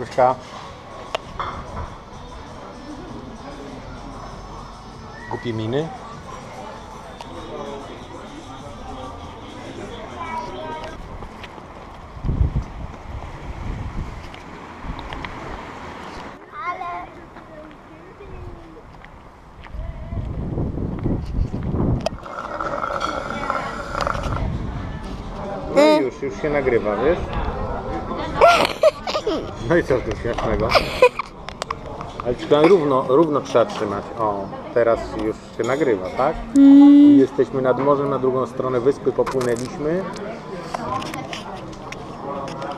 Gośka. Głupie miny. No już, już się nagrywa, wiesz? No i co tu śmiesznego? Ale trzeba równo, równo trzeba trzymać. O, teraz już się nagrywa, tak? Jesteśmy nad morzem, na drugą stronę wyspy popłynęliśmy.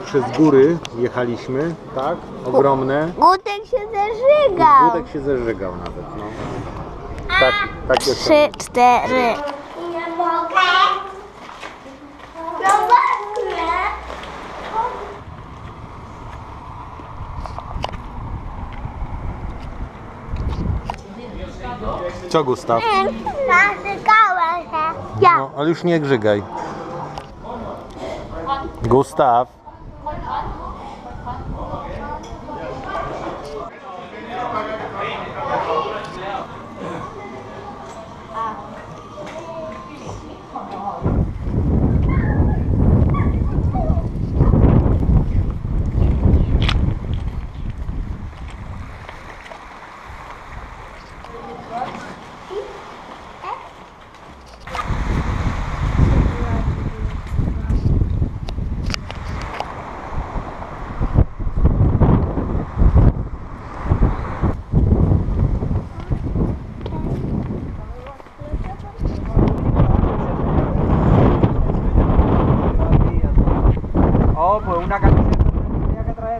Przez góry jechaliśmy, tak? Ogromne. Gutek się zażygał. Budek się zeżygał nawet, no. Tak, tak jest. Trzy, cztery. Nie mogę. No właśnie. Co Gustaw? Narzygałem się. Ja. No, ale już nie grzygaj. Gustaw.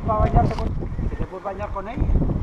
para bañarse con... ¿Que se puede bañar con ella?